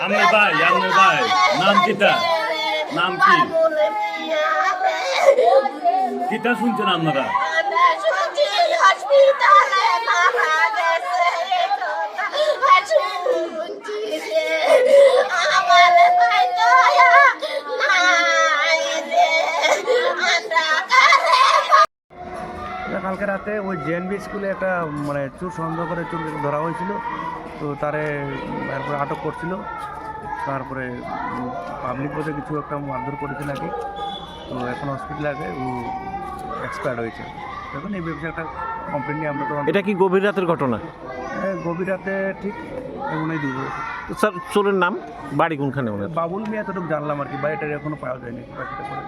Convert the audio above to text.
আমার ভাই আমার ভাই নাম কিটা নাম কি? কিটা শুনছেন আপনারা? কালকে রাতে ওই জেএনবি স্কুলে একটা মানে চোর সন্দেহ করে চোর ধরা হয়েছিল। তো তারে তারপরে আটক করছিল। তারপরে পাবলিক বোধে কিছু একটা মারধর করেছে নাকি। তো এখন হসপিটালে আছে ও এক্সপায়ার্ড হয়েছে। এখন এই ব্যবসা একটা কমপ্লেন নিয়ে আমরা তো এটা কি গভীর রাতের ঘটনা? গভীর রাতে ঠিক এমনই দিব তো স্যার চোরের নাম? বাড়ি কোনখানে বাবুল মিয়া এতটুকু জানলাম আর কি বাড়িটা এখনও পাওয়া যায়নি। বাকিটা করে